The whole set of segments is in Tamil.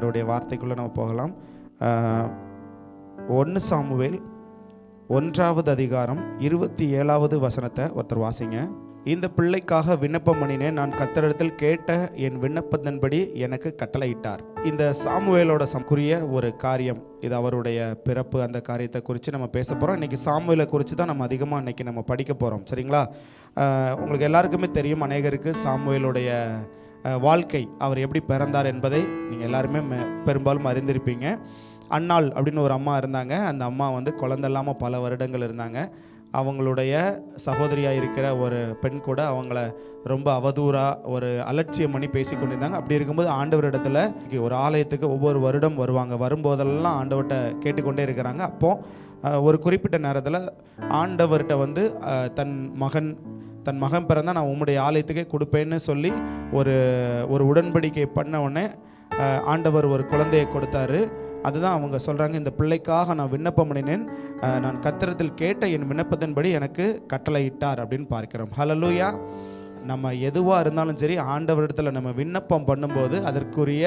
ஆண்டோடைய வார்த்தைக்குள்ளே நம்ம போகலாம். ஒன்று சாமுவேல் ஒன்றாவது அதிகாரம் இருபத்தி ஏழாவது வசனத்தை ஒருத்தர் வாசிங்க. இந்த பிள்ளைக்காக விண்ணப்பம் பண்ணினேன். நான் கத்தரிடத்தில் கேட்ட என் விண்ணப்பத்தின்படி எனக்கு கட்டளையிட்டார். இந்த சாமுவேலோட சம்குரிய ஒரு காரியம். இது அவருடைய பிறப்பு. அந்த காரியத்தை குறித்து நம்ம பேச போகிறோம் இன்றைக்கி சாமுவேலை குறித்து தான் நம்ம அதிகமாக இன்றைக்கி நம்ம படிக்க போகிறோம் சரிங்களா? உங்களுக்கு எல்லாருக்குமே தெரியும். அநேகருக்கு சாமுவேலுடைய வாழ்க்கை அவர் எப்படி பிறந்தார் என்பதை நீங்கள் எல்லாருமே பெரும்பாலும் அறிந்திருப்பீங்க. அன்னாள் அப்படின்னு ஒரு அம்மா இருந்தாங்க. அந்த அம்மா வந்து குழந்தை இல்லாமல் பல வருடங்கள் இருந்தாங்க. அவங்களுடைய சகோதரியாக இருக்கிற ஒரு பெண் கூட அவங்கள ரொம்ப அவதூறாக ஒரு அலட்சியம் பண்ணி பேசி கொண்டிருந்தாங்க. அப்படி இருக்கும்போது ஆண்டவர் ஆண்டவரிடத்துல ஒரு ஆலயத்துக்கு ஒவ்வொரு வருடம் வருவாங்க. வரும்போதெல்லாம் ஆண்டவர்கிட்ட கேட்டுக்கொண்டே இருக்கிறாங்க. அப்போது ஒரு குறிப்பிட்ட நேரத்தில் ஆண்டவர்கிட்ட வந்து தன் மகன் தன் மகன் பிறந்தால் நான் உம்முடைய ஆலயத்துக்கே கொடுப்பேன்னு சொல்லி ஒரு ஒரு உடன்படிக்கை பண்ண உடனே ஆண்டவர் ஒரு குழந்தையை கொடுத்தாரு. அதுதான் அவங்க சொல்கிறாங்க இந்த பிள்ளைக்காக நான் விண்ணப்பம் பண்ணினேன். நான் கத்திரத்தில் கேட்ட என் விண்ணப்பத்தின்படி எனக்கு கட்டளையிட்டார் அப்படின்னு பார்க்கிறோம். ஹலலூயா நம்ம எதுவாக இருந்தாலும் சரி ஆண்டவரிடத்தில் நம்ம விண்ணப்பம் பண்ணும்போது அதற்குரிய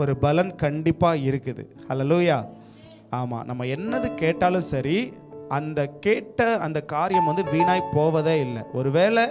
ஒரு பலன் கண்டிப்பாக இருக்குது. ஹலலூயா ஆமாம் நம்ம என்னது கேட்டாலும் சரி அந்த கேட்ட அந்த காரியம் வந்து வீணாய் போவதே இல்லை. ஒருவேளை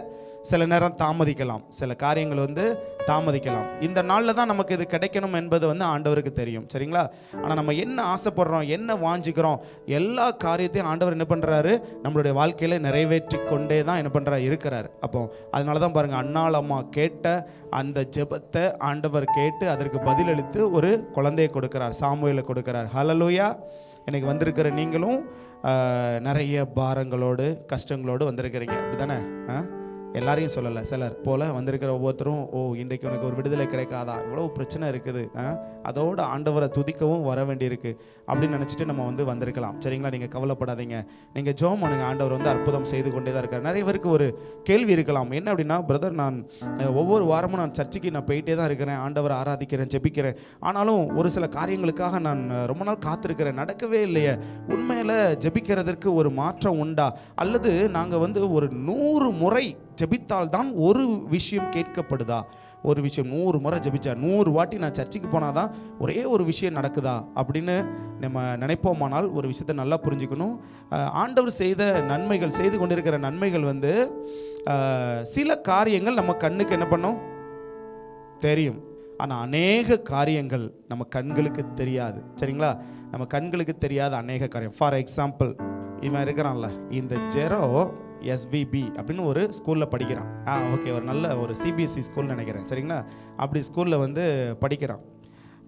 சில நேரம் தாமதிக்கலாம். சில காரியங்கள் வந்து தாமதிக்கலாம். இந்த நாளில் தான் நமக்கு இது கிடைக்கணும் என்பது வந்து ஆண்டவருக்கு தெரியும். சரிங்களா? ஆனால் நம்ம என்ன ஆசைப்படுறோம் என்ன வாஞ்சிக்கிறோம் எல்லா காரியத்தையும் ஆண்டவர் என்ன பண்ணுறாரு நம்மளுடைய வாழ்க்கையில் நிறைவேற்றி கொண்டே தான் என்ன பண்ணுறாரு இருக்கிறார். அப்போ அதனால தான் பாருங்கள் அண்ணாள் அம்மா கேட்ட அந்த ஜெபத்தை ஆண்டவர் கேட்டு அதற்கு பதிலளித்து ஒரு குழந்தையை கொடுக்கிறார் சாமுவேலை கொடுக்கிறார். ஹலலூயா எனக்கு வந்திருக்கிற நீங்களும் நிறைய பாரங்களோடு கஷ்டங்களோடு வந்திருக்கிறீங்க. அப்படி தானே எல்லாரையும் சொல்லலை. சிலர் போல் வந்திருக்கிற ஒவ்வொருத்தரும் ஓ இன்றைக்கு உனக்கு ஒரு விடுதலை கிடைக்காதா? இவ்வளோ பிரச்சனை இருக்குது. அதோட ஆண்டவரை துதிக்கவும் வர வேண்டியிருக்கு. அப்படின்னு நினச்சிட்டு நம்ம வந்து வந்திருக்கலாம். சரிங்களா? நீங்கள் கவலைப்படாதீங்க. நீங்கள் ஜோம் பண்ணுங்க. ஆண்டவர் வந்து அற்புதம் செய்து கொண்டே தான் இருக்கார். நிறைய பேருக்கு ஒரு கேள்வி இருக்கலாம். என்ன அப்படின்னா பிரதர் நான் ஒவ்வொரு வாரமும் நான் சர்ச்சுக்கு நான் போயிட்டே தான் இருக்கிறேன். ஆண்டவரை ஆராதிக்கிறேன் ஜெபிக்கிறேன். ஆனாலும் ஒரு சில காரியங்களுக்காக நான் ரொம்ப நாள் காத்திருக்கிறேன். நடக்கவே இல்லையே. உண்மையில் ஜெபிக்கிறதற்கு ஒரு மாற்றம் உண்டா? அல்லது நாங்கள் வந்து ஒரு நூறு முறை ஜெபித்தால் தான் ஒரு விஷயம் கேட்கப்படுதா? ஒரு விஷயம் நூறு முறை ஜெபிச்சா நூறு வாட்டி நான் சர்ச்சுக்கு போனால் தான் ஒரே ஒரு விஷயம் நடக்குதா? அப்படின்னு நம்ம நினைப்போமானால் ஒரு விஷயத்தை நல்லா புரிஞ்சுக்கணும். ஆண்டவர் செய்த நன்மைகள் செய்து கொண்டிருக்கிற நன்மைகள் வந்து சில காரியங்கள் நம்ம கண்ணுக்கு என்ன பண்ணும்? தெரியும். ஆனால் அநேக காரியங்கள் நம்ம கண்களுக்கு தெரியாது. சரிங்களா? நம்ம கண்களுக்கு தெரியாத அநேக காரியம். ஃபார் எக்ஸாம்பிள் இவன் இருக்கிறான்ல இந்த ஜெரோ எஸ்விபி அப்படின்னு ஒரு ஸ்கூலில் படிக்கிறான். ஆ ஓகே ஒரு நல்ல ஒரு சிபிஎஸ்சி ஸ்கூல் நினைக்கிறேன். சரிங்களா? அப்படி ஸ்கூலில் வந்து படிக்கிறான்.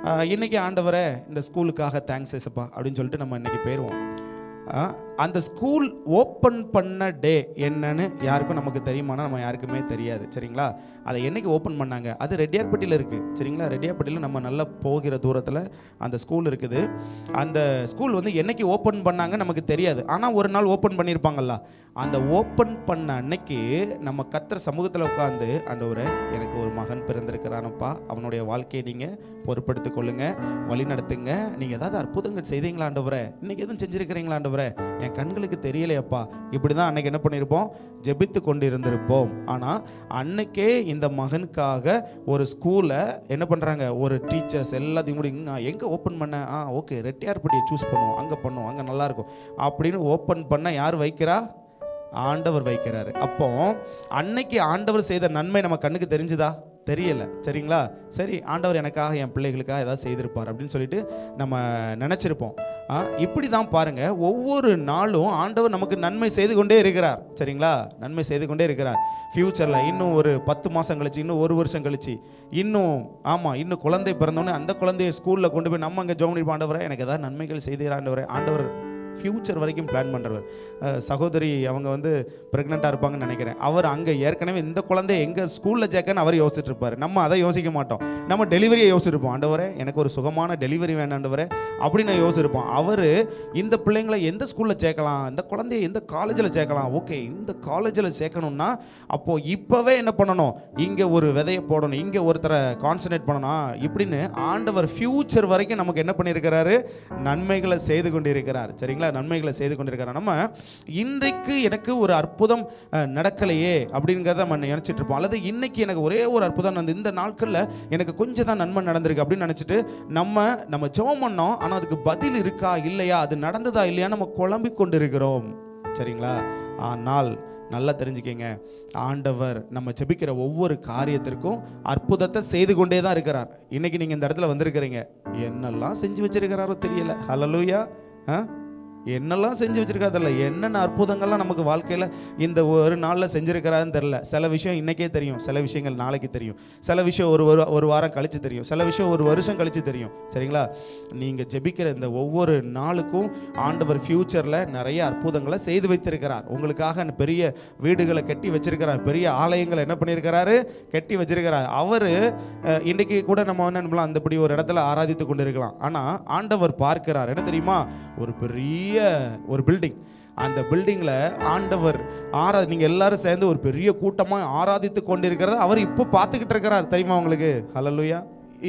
இன்றைக்கி ஆண்டவரை ஆண்டவரே இந்த ஸ்கூலுக்காக தேங்க்ஸ் ஏசப்பா அப்படின்னு சொல்லிட்டு நம்ம இன்றைக்கி போயிடுவோம் ஆ, அந்த ஸ்கூல் ஓப்பன் பண்ண டே என்னன்னு யாருக்கும் நமக்கு தெரியுமானா நம்ம யாருக்குமே தெரியாது. சரிங்களா? அதை என்னைக்கு ஓப்பன் பண்ணாங்க? அது ரெட்டியார்பட்டியில் இருக்குது சரிங்களா? ரெட்டியார்பட்டியில் நம்ம நல்லா போகிற தூரத்தில் அந்த ஸ்கூல் இருக்குது. அந்த ஸ்கூல் வந்து என்னைக்கு ஓப்பன் பண்ணாங்க நமக்கு தெரியாது. ஆனால் ஒரு நாள் ஓப்பன் பண்ணியிருப்பாங்கல்ல அந்த ஓப்பன் பண்ண அன்னைக்கு நம்ம கத்துற சமூகத்தில் உட்காந்து ஆண்டவரே எனக்கு ஒரு மகன் பிறந்திருக்கிறானப்பா. அவனுடைய வாழ்க்கையை நீங்கள் பொறுப்படுத்திக் கொள்ளுங்க வழி நடத்துங்க நீங்கள் ஏதாவது அற்புதங்கள் செய்தீங்களா ஆண்டவரே? இன்னைக்கு எதுவும் செஞ்சிருக்கிறீங்களா ஆண்டவரே? என் கண்களுக்கு தெரியலையப்பா. இப்படி தான் அன்னைக்கு என்ன பண்ணியிருப்போம் ஜெபித்து கொண்டு இருந்திருப்போம் ஆனால் அன்னைக்கே இந்த மகனுக்காக ஒரு ஸ்கூலை என்ன பண்ணுறாங்க ஒரு டீச்சர்ஸ் எல்லாத்தையும் கூட நான் எங்கே ஓப்பன் பண்ண? ஆ ஓகே ரெட்டியார்பட்டியை சூஸ் பண்ணுவோம். அங்கே பண்ணுவோம். அங்கே நல்லாயிருக்கும் அப்படின்னு ஓப்பன் பண்ண யார் வைக்கிறா? ஆண்டவர் வைக்கிறாரு. அப்போ அன்னைக்கு ஆண்டவர் செய்த நன்மை நம்ம கண்ணுக்கு தெரிஞ்சுதா? தெரியலை. சரிங்களா? சரி ஆண்டவர் எனக்காக என் பிள்ளைகளுக்காக ஏதாவது செய்திருப்பார் அப்படின்னு சொல்லிட்டு நம்ம நினச்சிருப்போம். இப்படி தான் பாருங்க ஒவ்வொரு நாளும் ஆண்டவர் நமக்கு நன்மை செய்து கொண்டே இருக்கிறார். சரிங்களா? நன்மை செய்து கொண்டே இருக்கிறார். ஃப்யூச்சரில் இன்னும் ஒரு பத்து மாதம் கழிச்சு இன்னும் ஒரு வருஷம் கழிச்சு இன்னும் ஆமாம் இன்னும் குழந்தை பிறந்தோடனே அந்த குழந்தைய ஸ்கூலில் கொண்டு போய் நம்ம அங்கே ஜோமனி ஆண்டவரை எனக்கு ஏதாவது நன்மைகள் செய்தீர் ஆண்டவரை? ஆண்டவர் ஃப்யூச்சர் வரைக்கும் பிளான் பண்ணுறவர் சகோதரி அவங்க வந்து ப்ரெக்னெண்ட்டாக இருப்பாங்கன்னு நினைக்கிறேன். அவர் அங்கே ஏற்கனவே இந்த குழந்தைய எங்கள் ஸ்கூலில் சேர்க்கன்னு அவர் யோசிச்சுட்டு இருப்பார். நம்ம அதை யோசிக்க மாட்டோம். நம்ம டெலிவரியை யோசிச்சிருப்போம். ஆண்டவரே எனக்கு ஒரு சுகமான டெலிவரி வேணாண்டவரே நான் யோசிச்சிருப்போம். அவர் இந்த பிள்ளைங்களை எந்த ஸ்கூலில் சேர்க்கலாம்? இந்த குழந்தைய எந்த காலேஜில் சேர்க்கலாம்? ஓகே இந்த காலேஜில் சேர்க்கணும்னா அப்போது இப்போவே என்ன பண்ணணும்? இங்கே ஒரு விதையை போடணும். இங்கே ஒருத்தரை கான்சன்ட்ரேட் பண்ணணும். இப்படின்னு ஆண்டவர் ஃப்யூச்சர் வரைக்கும் நமக்கு என்ன பண்ணியிருக்கிறாரு? நன்மைகளை செய்து கொண்டிருக்கிறார். சரிங்களா? நன்மைகளை செய்து கொண்டிருக்கிறார். நம்ம இன்றைக்கு எனக்கு ஒரு அற்புதம் நடக்கலையே அப்படிங்கிறத நம்ம நினச்சிட்டு இருப்போம். அல்லது இன்னைக்கு எனக்கு ஒரே ஒரு அற்புதம் நடந்து இந்த நாட்களில் எனக்கு கொஞ்சம் தான் நன்மை நடந்திருக்கு அப்படின்னு நினச்சிட்டு நம்ம நம்ம ஜெபம் பண்ணோம் ஆனால் அதுக்கு பதில் இருக்கா இல்லையா அது நடந்ததா இல்லையா நம்ம குழம்பிக் கொண்டு இருக்கிறோம் சரிங்களா? ஆனால் நல்லா தெரிஞ்சுக்கங்க. ஆண்டவர் நம்ம ஜெபிக்கிற ஒவ்வொரு காரியத்திற்கும் அற்புதத்தை செய்து கொண்டே தான் இருக்கிறார். இன்னைக்கு நீங்கள் இந்த இடத்துல வந்திருக்கிறீங்க. என்னெல்லாம் செஞ்சு வச்சிருக்கிறாரோ தெரியல. ஹலலூயா ஆ? என்னெல்லாம் செஞ்சு வச்சிருக்காருல்ல என்னென்ன அற்புதங்கள்லாம் நமக்கு வாழ்க்கையில் இந்த ஒரு நாளில் செஞ்சுருக்கிறாருன்னு தெரில சில விஷயம் இன்றைக்கே தெரியும். சில விஷயங்கள் நாளைக்கு தெரியும். சில விஷயம் ஒரு ஒரு ஒரு வாரம் கழித்து தெரியும். சில விஷயம் ஒரு வருஷம் கழித்து தெரியும். சரிங்களா? நீங்கள் ஜெபிக்கிற இந்த ஒவ்வொரு நாளுக்கும் ஆண்டவர் ஃப்யூச்சரில் நிறைய அற்புதங்களை செய்து வைத்திருக்கிறார். உங்களுக்காக பெரிய வீடுகளை கட்டி வச்சிருக்கிறார். பெரிய ஆலயங்களை என்ன பண்ணியிருக்கிறாரு? கட்டி வச்சிருக்கிறார். அவர் இன்றைக்கி கூட நம்ம என்ன பண்ணலாம் ஒரு இடத்துல ஆராதித்து கொண்டு இருக்கலாம் ஆனால் ஆண்டவர் பார்க்கிறார். என்ன தெரியுமா? ஒரு பெரிய ஒரு பில்டிங் அந்த பில்டிங்கில் ஆண்டவர் ஆரா நீங்கள் எல்லாரும் சேர்ந்து ஒரு பெரிய கூட்டமாக ஆராதித்து கொண்டிருக்கிறத அவர் இப்போ பார்த்துக்கிட்டு இருக்கிறார். தெரியுமா உங்களுக்கு? ஹலலுயா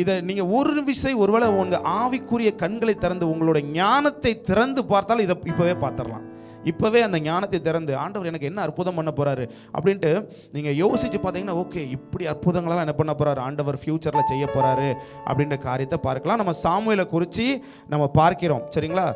இதை நீங்கள் ஒரு விஷயம் ஒருவேளை உங்கள் ஆவிக்குரிய கண்களை திறந்து உங்களோட ஞானத்தை திறந்து பார்த்தாலும் இதை இப்போவே பார்த்துடலாம். இப்போவே அந்த ஞானத்தை திறந்து ஆண்டவர் எனக்கு என்ன அற்புதம் பண்ண போகிறாரு அப்படின்ட்டு நீங்கள் யோசித்து பார்த்தீங்கன்னா ஓகே இப்படி அற்புதங்களெல்லாம் என்ன பண்ண போகிறாரு ஆண்டவர் ஃப்யூச்சரில் செய்ய போகிறாரு அப்படின்ற காரியத்தை பார்க்கலாம். நம்ம சாமுவேலை குறித்து நம்ம பார்க்கிறோம். சரிங்களா?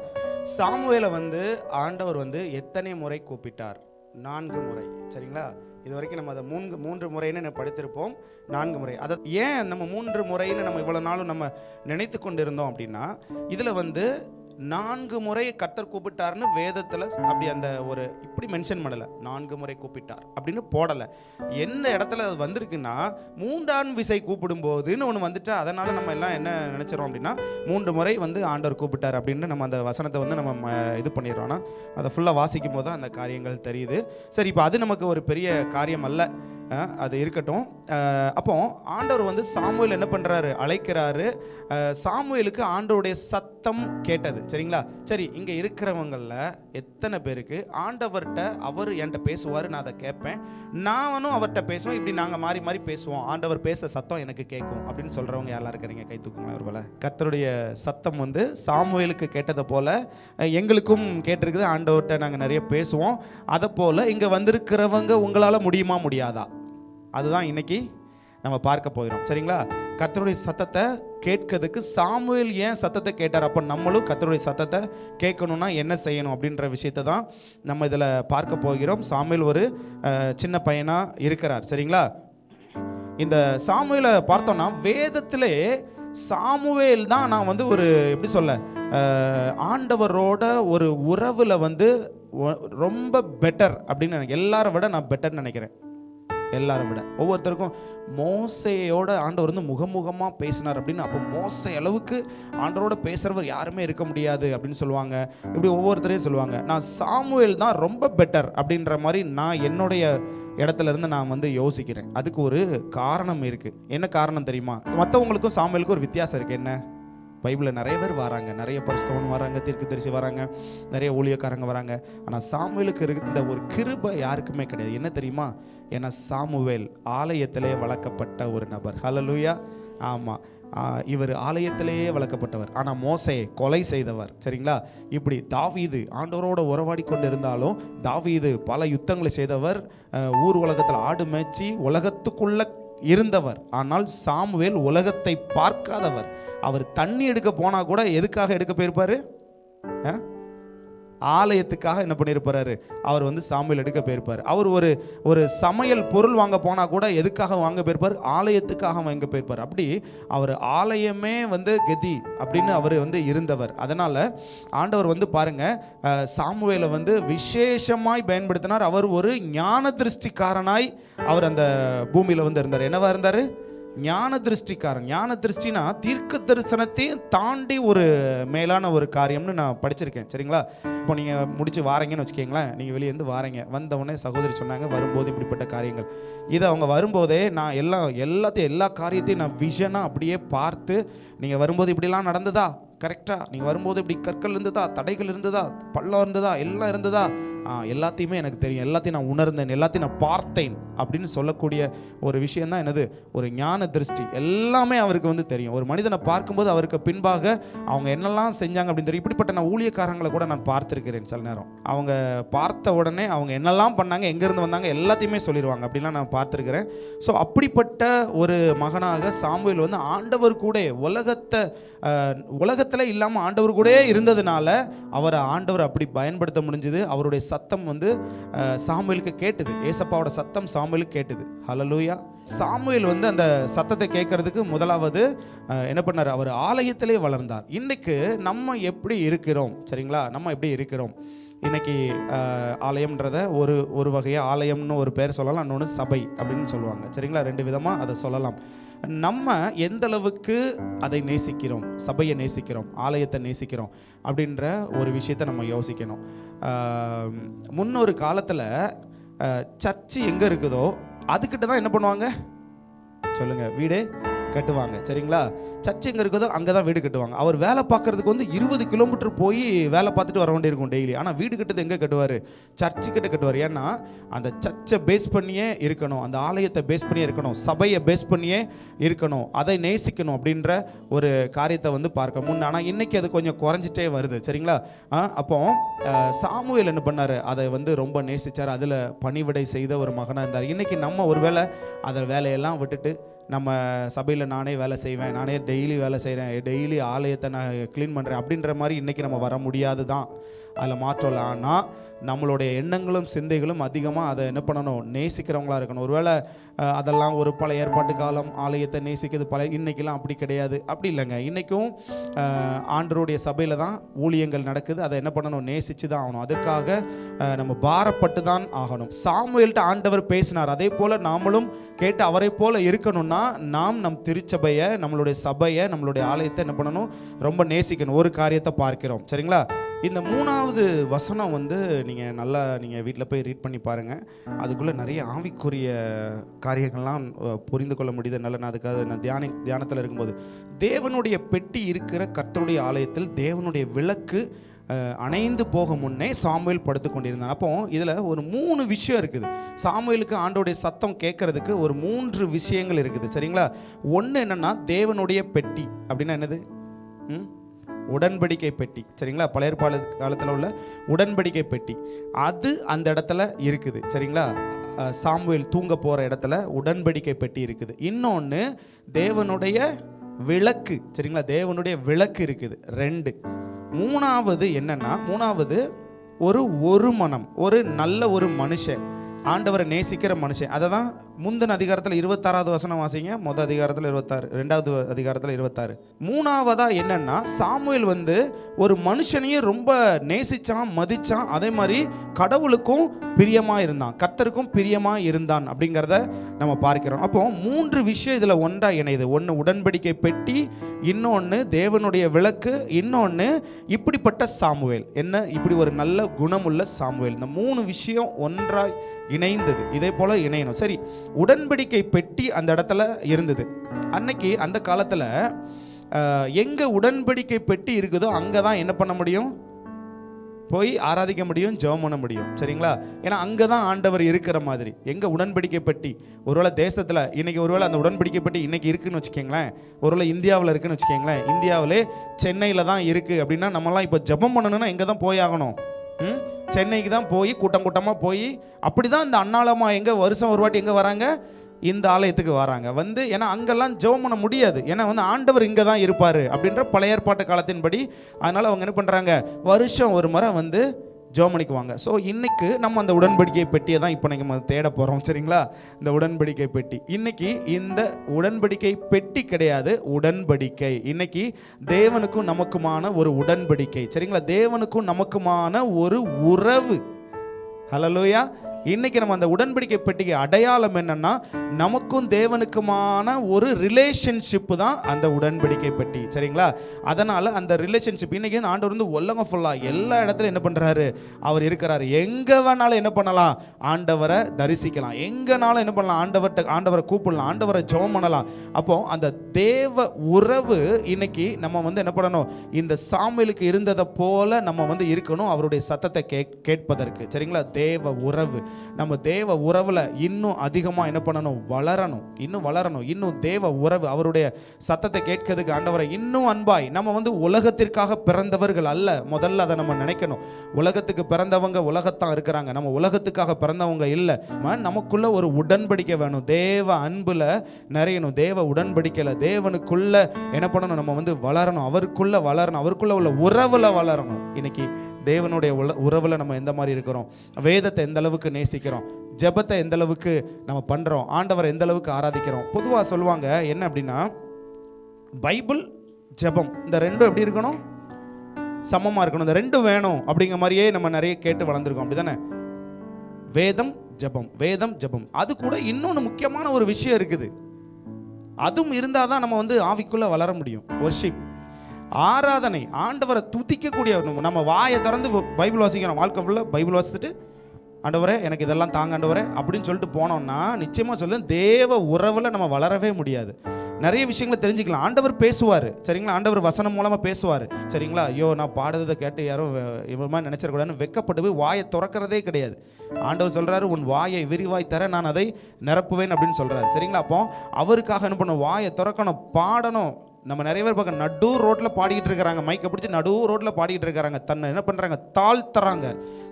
சாமுவேலை வந்து ஆண்டவர் வந்து எத்தனை முறை கூப்பிட்டார்? நான்கு முறை. சரிங்களா? இது வரைக்கும் நம்ம அதை மூன்று மூன்று முறைன்னு படித்திருப்போம். நான்கு முறை. அதை ஏன் நம்ம மூன்று முறைன்னு நம்ம இவ்வளோ நாளும் நம்ம நினைத்து கொண்டு இருந்தோம் அப்படின்னா இதில் வந்து நான்கு முறை கத்தர் கூப்பிட்டார்னு வேதத்தில் அப்படி அந்த ஒரு இப்படி மென்ஷன் பண்ணலை. நான்கு முறை கூப்பிட்டார் அப்படின்னு போடலை. என்ன இடத்துல அது வந்திருக்குன்னா மூன்றாம் விசை கூப்பிடும்போதுன்னு ஒன்று வந்துட்டா அதனால் நம்ம எல்லாம் என்ன நினச்சிரோம் அப்படின்னா மூன்று முறை வந்து ஆண்டவர் கூப்பிட்டார் அப்படின்னு நம்ம அந்த வசனத்தை வந்து நம்ம ம- இது பண்ணிடுறோம்னா அதை ஃபுல்லாக வாசிக்கும் போது தான் அந்த காரியங்கள் தெரியுது. சரி இப்போ அது நமக்கு ஒரு பெரிய காரியம் அல்ல. அது இருக்கட்டும். அப்போ ஆண்டவர் வந்து சாமுவேல் என்ன பண்ணுறாரு அழைக்கிறாரு. சாமுவேலுக்கு ஆண்டவருடைய சத்தம் கேட்டது. சரிங்களா? சரி இங்கே இருக்கிறவங்களில் எத்தனை பேருக்கு? ஆண்டவர்கிட்ட அவர் என்கிட்ட பேசுவார் நான் அதை கேட்பேன். நானும் அவர்கிட்ட பேசுவேன். இப்படி நாங்கள் மாறி மாறி பேசுவோம். ஆண்டவர் பேச சத்தம் எனக்கு கேட்கும் அப்படின்னு சொல்கிறவங்க யாரெல்லாம் இருக்கிறீங்க? கை தூக்குங்களேன் ஒருவேளை. கத்தருடைய சத்தம் வந்து சாமுவேலுக்கு கேட்டதை போல் எங்களுக்கும் கேட்டிருக்குது. ஆண்டவர்கிட்ட நாங்கள் நிறைய பேசுவோம். அதை போல் இங்கே வந்திருக்கிறவங்க உங்களால் முடியுமா முடியாதா? அதுதான் இன்னைக்கு நம்ம பார்க்க போகிறோம். சரிங்களா? கத்தருடைய சத்தத்தை கேட்கறதுக்கு சாமுவேல் ஏன் சத்தத்தை கேட்டார்? அப்போ நம்மளும் கத்தருடைய சத்தத்தை கேட்கணும்னா என்ன செய்யணும் அப்படின்ற விஷயத்தை தான் நம்ம இதில் பார்க்க போகிறோம். சாமுவேல் ஒரு சின்ன பையனாக இருக்கிறார். சரிங்களா? இந்த சாமுவேலை பார்த்தோம்னா வேதத்திலே சாமுவேல் தான் நான் வந்து ஒரு எப்படி சொல்ல ஆண்டவரோட ஒரு உறவில் வந்து ரொம்ப பெட்டர் அப்படின்னு நினைக்கிறேன். எல்லாரை விட நான் பெட்டர்னு நினைக்கிறேன். எல்லாரும் விட. ஒவ்வொருத்தருக்கும் மோசையோட ஆண்டவர் வந்து முகமுகமாக பேசினார் அப்படின்னு. அப்போ மோசை அளவுக்கு ஆண்டவரோட பேசுகிறவர் யாருமே இருக்க முடியாது அப்படின்னு சொல்லுவாங்க. இப்படி ஒவ்வொருத்தரையும் சொல்லுவாங்க. நான் சாமுவேல் தான் ரொம்ப பெட்டர் அப்படின்ற மாதிரி நான் என்னுடைய இடத்துல இருந்து நான் வந்து யோசிக்கிறேன். அதுக்கு ஒரு காரணம் இருக்குது என்ன காரணம் தெரியுமா? மற்றவங்களுக்கும் சாமுவேலுக்கும் ஒரு வித்தியாசம் இருக்குது என்ன? பைபிளில் நிறைய பேர் வராங்க. நிறைய பரிசுத்தவன் வராங்க தீர்க்கதரிசி வராங்க நிறைய ஊழியக்காரங்க வராங்க. ஆனால் சாமுவேலுக்கு இருந்த ஒரு கிருபை யாருக்குமே கிடையாது. என்ன தெரியுமா? ஏன்னா சாமுவேல் ஆலயத்திலே வளர்க்கப்பட்ட ஒரு நபர். ஹalleluya ஆமாம் இவர் ஆலயத்திலேயே வளர்க்கப்பட்டவர். ஆனால் மோசே கொலை செய்தவர். சரிங்களா? இப்படி தாவீது ஆண்டவரோட உறவாடி கொண்டு இருந்தாலும் தாவீது பல யுத்தங்களை செய்தவர். ஊர் உலகத்தில் ஆடு மேய்ச்சி உலகத்துக்குள்ள இருந்தவர். ஆனால் சாமுவேல் உலகத்தை பார்க்காதவர். அவர் தண்ணி எடுக்க போனால் கூட எதுக்காக எடுக்க போயிருப்பார்? ஆலயத்துக்காக என்ன பண்ணியிருப்பாரு? அவர் வந்து சாமியில் எடுக்க போயிருப்பார். அவர் ஒரு ஒரு சமையல் பொருள் வாங்க போனால் கூட எதுக்காக வாங்க போயிருப்பார்? ஆலயத்துக்காக வாங்க போயிருப்பார். அப்படி அவர் ஆலயமே வந்து கதி அப்படின்னு அவர் வந்து இருந்தவர். அதனால் ஆண்டவர் வந்து பாருங்கள் சாமுவேலை வந்து விசேஷமாய் பயன்படுத்தினார். அவர் ஒரு ஞான திருஷ்டிக்காரனாய் அவர் அந்த பூமியில் வந்து இருந்தார். என்னவா இருந்தார்? ஞான திருஷ்டிக்காரன் ஞான திருஷ்டினா தீர்க்க தரிசனத்தையும் தாண்டி ஒரு மேலான ஒரு காரியம்னு நான் படிச்சிருக்கேன். சரிங்களா? இப்போ நீங்கள் முடிச்சு வாரீங்கன்னு வச்சுக்கோங்களேன். நீங்கள் வெளியேருந்து வாரீங்க. வந்த உடனே சகோதரி சொன்னாங்க வரும்போது இப்படிப்பட்ட காரியங்கள். இதை அவங்க வரும்போதே நான் எல்லாம் எல்லாத்தையும் எல்லா காரியத்தையும் நான் விஷனாக அப்படியே பார்த்து நீங்கள் வரும்போது இப்படிலாம் நடந்ததா? கரெக்டாக நீங்கள் வரும்போது இப்படி கற்கள் இருந்ததா? தடைகள் இருந்ததா? பள்ளம் இருந்ததா? எல்லாம் இருந்ததா? எல்லாத்தையுமே எனக்கு தெரியும். எல்லாத்தையும் நான் உணர்ந்தேன். எல்லாத்தையும் நான் பார்த்தேன் அப்படின்னு சொல்லக்கூடிய ஒரு விஷயம் தான் என்னது? ஒரு ஞான திருஷ்டி. எல்லாமே அவருக்கு வந்து தெரியும். ஒரு மனிதனை பார்க்கும்போது அவருக்கு பின்பாக அவங்க என்னெல்லாம் செஞ்சாங்க அப்படின்னு தெரியும். இப்படிப்பட்ட நான் ஊழியக்காரங்களை கூட நான் பார்த்துருக்கிறேன் சில நேரம். அவங்க பார்த்த உடனே அவங்க என்னெல்லாம் பண்ணாங்க எங்கேருந்து வந்தாங்க எல்லாத்தையுமே சொல்லிடுவாங்க. அப்படிலாம் நான் பார்த்துருக்கிறேன். ஸோ அப்படிப்பட்ட ஒரு மகனாக சாமுவேல் வந்து ஆண்டவர் கூட உலகத்தை உலகத்தில் இல்லாமல் ஆண்டவர் கூடயே இருந்ததுனால அவரை ஆண்டவர் அப்படி பயன்படுத்த முடிஞ்சது. அவருடைய சத்தம் வந்து சாமுவேலுக்கு கேட்டுது. ஏசப்பாவோட சத்தம் சாமுவேலுக்கு கேட்டுது. ஹalleluya சாமுவேல் வந்து அந்த சத்தத்தை கேட்கறதுக்கு முதலாவது என்ன பண்ணார்? அவர் ஆலயத்திலே வளர்ந்தார். இன்னைக்கு நம்ம எப்படி இருக்கிறோம்? சரிங்களா? நம்ம எப்படி இருக்கிறோம்? இன்னைக்கு ஆலயம்ன்றத ஒரு ஒரு வகையாக ஆலயம்னு ஒரு பேர் சொல்லலாம் இன்னொன்று சபை அப்படின்னு சொல்லுவாங்க. சரிங்களா? ரெண்டு விதமாக அதை சொல்லலாம். நம்ம எந்த அளவுக்கு அதை நேசிக்கிறோம்? சபையை நேசிக்கிறோம்? ஆலயத்தை நேசிக்கிறோம்? அப்படின்ற ஒரு விஷயத்தை நம்ம யோசிக்கணும். முன்னொரு காலத்தில் சர்ச்சு எங்கே இருக்குதோ அதுக்கிட்ட தான் என்ன பண்ணுவாங்க? சொல்லுங்கள் வீடு? கட்டுவாங்க. சரிங்களா? சர்ச் எங்கே இருக்குதோ அங்கே தான் வீடு கட்டுவாங்க. அவர் வேலை பார்க்கறதுக்கு வந்து இருபது கிலோமீட்டர் போய் வேலை பார்த்துட்டு வர வேண்டியிருக்கும் டெய்லி. ஆனால் வீடு கட்டுறது எங்கே கட்டுவார்? சர்ச்சு கிட்ட கட்டுவார். ஏன்னா அந்த சர்ச்சை பேஸ் பண்ணியே இருக்கணும். அந்த ஆலயத்தை பேஸ் பண்ணியே இருக்கணும். சபையை பேஸ் பண்ணியே இருக்கணும். அதை நேசிக்கணும் அப்படின்ற ஒரு காரியத்தை வந்து பார்க்க முன். ஆனால் இன்றைக்கி அது கொஞ்சம் குறைஞ்சிட்டே வருது. சரிங்களா? அப்போ சாமுவேல் என்ன பண்ணார்? அதை வந்து ரொம்ப நேசித்தார் அதில் பணிவிடை செய்த ஒரு மகனாக இருந்தார். இன்றைக்கி நம்ம ஒருவேளை அதை வேலையெல்லாம் விட்டுட்டு நம்ம சபையில் நானே வேலை செய்வேன் நானே டெய்லி வேலை செய்கிறேன் டெய்லி ஆலயத்தை நான் க்ளீன் பண்ணுறேன் அப்படின்ற மாதிரி இன்றைக்கி நம்ம வர முடியாது தான் அதில் மாற்றம் இல்லை ஆனால் நம்மளுடைய எண்ணங்களும் சிந்தைகளும் அதிகமாக அதை என்ன பண்ணணும்? நேசிக்கிறவங்களா இருக்கணும். ஒருவேளை அதெல்லாம் ஒரு பல ஏற்பாட்டு காலம் ஆலயத்தை நேசிக்கிறது பல இன்னைக்கெல்லாம் அப்படி கிடையாது. அப்படி இல்லைங்க. இன்றைக்கும் ஆண்டருடைய சபையில் தான் ஊழியங்கள் நடக்குது. அதை என்ன பண்ணணும்? நேசித்து தான் ஆகணும். அதற்காக நம்ம பாரப்பட்டு தான் ஆகணும். சாமுவேல்கிட்ட ஆண்டவர் பேசினார். அதே போல் நாமளும் கேட்டு அவரை போல் இருக்கணும்னா நாம் நம் திருச்சபையை நம்மளுடைய சபையை நம்மளுடைய ஆலயத்தை என்ன பண்ணணும்? ரொம்ப நேசிக்கணும். ஒரு காரியத்தை பார்க்கிறோம். சரிங்களா? இந்த மூணாவது வசனம் வந்து நீங்கள் நல்லா நீங்கள் வீட்டில் போய் ரீட் பண்ணி பாருங்கள் அதுக்குள்ளே நிறைய ஆவிக்குரிய காரியங்கள்லாம் புரிந்து கொள்ள முடியுது. நல்ல நான் அதுக்காக நான் தியானி தியானத்தில் இருக்கும்போது. தேவனுடைய பெட்டி இருக்கிற கர்த்தருடைய ஆலயத்தில் தேவனுடைய விளக்கு அணைந்து போக முன்னே சாமுவேல் படுத்து கொண்டிருந்தான். அப்போ இதில் ஒரு மூணு விஷயம் இருக்குது. சாமுவேலுக்கு ஆண்டோடைய சத்தம் கேட்கறதுக்கு ஒரு மூன்று விஷயங்கள் இருக்குது. சரிங்களா? ஒன்று என்னன்னா தேவனுடைய பெட்டி. அப்படின்னா என்னது? ம்? உடன்படிக்கை பெட்டி. சரிங்களா? பழைய ஏற்பாடு காலத்தில் உள்ள உடன்படிக்கை பெட்டி. அது அந்த இடத்துல இருக்குது. சரிங்களா? அஹ், சாமுவேல் தூங்க போகிற இடத்துல உடன்படிக்கை பெட்டி இருக்குது. இன்னொன்று தேவனுடைய விளக்கு. சரிங்களா? தேவனுடைய விளக்கு இருக்குது. ரெண்டு. மூணாவது என்னன்னா மூணாவது ஒரு ஒரு மனம் ஒரு நல்ல ஒரு மனுஷன். ஆண்டவரை நேசிக்கிற மனுஷன். அதை தான் முந்தின அதிகாரத்தில் இருபத்தாறாவது வசனம் வாசிங்க. மொதல் அதிகாரத்தில் இருபத்தாறு ரெண்டாவது அதிகாரத்தில் இருபத்தாறு. மூணாவதா என்னன்னா சாமுவேல் வந்து ஒரு மனுஷனையும் ரொம்ப நேசித்தான் மதித்தான் அதே மாதிரி கடவுளுக்கும் பிரியமாக இருந்தான். கர்த்தருக்கும் பிரியமாக இருந்தான் அப்படிங்கிறத நம்ம பார்க்கிறோம். அப்போ மூன்று விஷயம் இதில் ஒன்றா இணையுது. ஒன்று உடன்படிக்கை பெட்டி இன்னொன்று தேவனுடைய விளக்கு இன்னொன்று இப்படிப்பட்ட சாமுவேல். என்ன? இப்படி ஒரு நல்ல குணமுள்ள சாமுவேல். இந்த மூணு விஷயம் ஒன்றாக இணைந்தது. இதே போல இணையணும். சரி உடன்படிக்கை பெட்டி அந்த இடத்துல இருந்தது. அன்னைக்கு அந்த காலத்தில் எங்கே உடன்படிக்கை பெட்டி இருக்குதோ அங்கே தான் என்ன பண்ண முடியும்? போய் ஆராதிக்க முடியும் ஜெபம் பண்ண முடியும். சரிங்களா? ஏன்னா அங்கே தான் ஆண்டவர் இருக்கிற மாதிரி. எங்கே உடன்படிக்கை பெட்டி? ஒருவேளை தேசத்தில் இன்னைக்கு ஒருவேளை அந்த உடன்படிக்கை பெட்டி இன்னைக்கு இருக்குன்னு வச்சுக்கோங்களேன். ஒருவேளை இந்தியாவில் இருக்குன்னு வச்சுக்கோங்களேன். இந்தியாவிலே சென்னையில் தான் இருக்குது அப்படின்னா நம்மலாம் இப்போ ஜெபம் பண்ணணும்னா எங்கே தான் போய் ஆகணும்? சென்னைக்கு தான் போய் கூட்டம் கூட்டமாக போய் அப்படி தான் இந்த அண்ணாலம்மா எங்கே வருஷம் ஒரு வாட்டி எங்கே வராங்க? இந்த ஆலயத்துக்கு வராங்க. வந்து ஏன்னா அங்கெல்லாம் ஜெபம் பண்ண முடியாது. ஏன்னா வந்து ஆண்டவர் இங்கே தான் இருப்பார் அப்படின்ற பழைய ஏற்பாட்டு காலத்தின்படி. அதனால் அவங்க என்ன பண்ணுறாங்க வருஷம் ஒரு முறை வந்து ஜெபம் ஸோ இன்றைக்கு நம்ம அந்த உடன்படிக்கை பெட்டியை தான் இப்போ நம்ம தேட போகிறோம் சரிங்களா? இந்த உடன்படிக்கை பெட்டி. இன்றைக்கி இந்த உடன்படிக்கை பெட்டி கிடையாது உடன்படிக்கை. இன்னைக்கு தேவனுக்கும் நமக்குமான ஒரு உடன்படிக்கை சரிங்களா? தேவனுக்கும் நமக்குமான ஒரு உறவு. ஹலலூயா இன்னைக்கு நம்ம அந்த உடன்படிக்கை பெட்டிக்கு அடையாளம் என்னன்னா நமக்கும் தேவனுக்குமான ஒரு ரிலேஷன்ஷிப்பு தான் அந்த உடன்படிக்கை பெட்டி. சரிங்களா? அதனால அந்த ரிலேஷன்ஷிப் இன்னைக்கு ஆண்டவர் வந்து உலகம் ஃபுல்லாக எல்லா இடத்துலையும் என்ன பண்ணுறாரு அவர் இருக்கிறாரு. எங்கே வேணாலும் என்ன பண்ணலாம்? ஆண்டவரை தரிசிக்கலாம். எங்கேனாலும் என்ன பண்ணலாம்? ஆண்டவர்கிட்ட ஆண்டவரை கூப்பிடலாம். ஆண்டவரை ஜெபம் பண்ணலாம். அப்போ அந்த தேவ உறவு இன்னைக்கு நம்ம வந்து என்ன பண்ணணும்? இந்த சாமியலுக்கு இருந்ததை போல நம்ம வந்து இருக்கணும். அவருடைய சத்தத்தை கேட் கேட்பதற்கு. சரிங்களா? தேவ உறவு. நம்ம தேவ உறவில் இன்னும் அதிகமாக என்ன பண்ணணும்? வளரணும். இன்னும் வளரணும். இன்னும் தேவ உறவு அவருடைய சத்தத்தை கேட்கிறதுக்கு ஆண்டவரை இன்னும் அன்பாய். நம்ம வந்து உலகத்திற்காக பிறந்தவர்கள் அல்ல. முதல்ல அதை நம்ம நினைக்கணும். உலகத்துக்கு பிறந்தவங்க உலகத்தான் இருக்கிறாங்க. நம்ம உலகத்துக்காக பிறந்தவங்க இல்லை. நமக்குள்ள ஒரு உடன்படிக்கை வேணும். தேவ அன்பில் நிறையணும். தேவ உடன்படிக்கையில் தேவனுக்குள்ள என்ன பண்ணணும்? நம்ம வந்து வளரணும். அவருக்குள்ள வளரணும். அவருக்குள்ள உள்ள உறவில் வளரணும். இன்னைக்கு தேவனுடைய உல- உறவில் நம்ம எந்த மாதிரி இருக்கிறோம்? வேதத்தை எந்த அளவுக்கு நேசிக்கிறோம்? ஜெபத்தை எந்த அளவுக்கு நம்ம பண்ணுறோம் ஆண்டவரை எந்த அளவுக்கு ஆராதிக்கிறோம்? பொதுவாக சொல்லுவாங்க என்ன அப்படின்னா பைபிள் ஜெபம் இந்த ரெண்டும் எப்படி இருக்கணும்? சமமாக இருக்கணும். இந்த ரெண்டும் வேணும் அப்படிங்கிற மாதிரியே நம்ம நிறைய கேட்டு வளர்ந்துருக்கோம். அப்படிதானே? வேதம் ஜெபம் வேதம் ஜெபம். அது கூட இன்னொன்று முக்கியமான ஒரு விஷயம் இருக்குது. அதுவும் இருந்தால் தான் நம்ம வந்து ஆவிக்குள்ளே வளர முடியும். ஒர்ஷிப் ஆராதனை ஆண்டவரை துதிக்கக்கூடிய நம்ம- வாயை திறந்து பைபிள் வாசிக்கிறோம் வாழ்க்கை ஃபுல்லாக பைபிள் வாசித்துட்டு ஆண்டவரே எனக்கு இதெல்லாம் தாங்க ஆண்டவரே அப்படின்னு சொல்லிட்டு போனோம்னா நிச்சயமாக சொல்லுவேன் தேவ உறவில் நம்ம வளரவே முடியாது. நிறைய விஷயங்களை தெரிஞ்சுக்கலாம். ஆண்டவர் பேசுவார். சரிங்களா? ஆண்டவர் வசனம் மூலமாக பேசுவார். சரிங்களா? ஐயோ நான் பாடுறதை கேட்டு யாரும் இவருமா நினச்சிடக்கூடாதுன்னு வெக்கப்பட்டு போய் வாயை திறக்கிறதே கிடையாது. ஆண்டவர் சொல்கிறாரு உன் வாயை விரிவாய் தர நான் அதை நிரப்புவேன் அப்படின்னு சொல்கிறாரு சரிங்களா? அப்போ அவருக்காக என்ன பண்ணணும் வாயை திறக்கணும் பாடணும். நம்ம நிறைய பேர் பார்க்க நடு ரோட்டில் பாடிக்கிட்டு இருக்கிறாங்க. மைக்கை பிடிச்சி நடு ரோட்டில் பாடிக்கிட்டு இருக்கிறாங்க. தன்னை என்ன பண்ணுறாங்க தாழ்த்துறாங்க.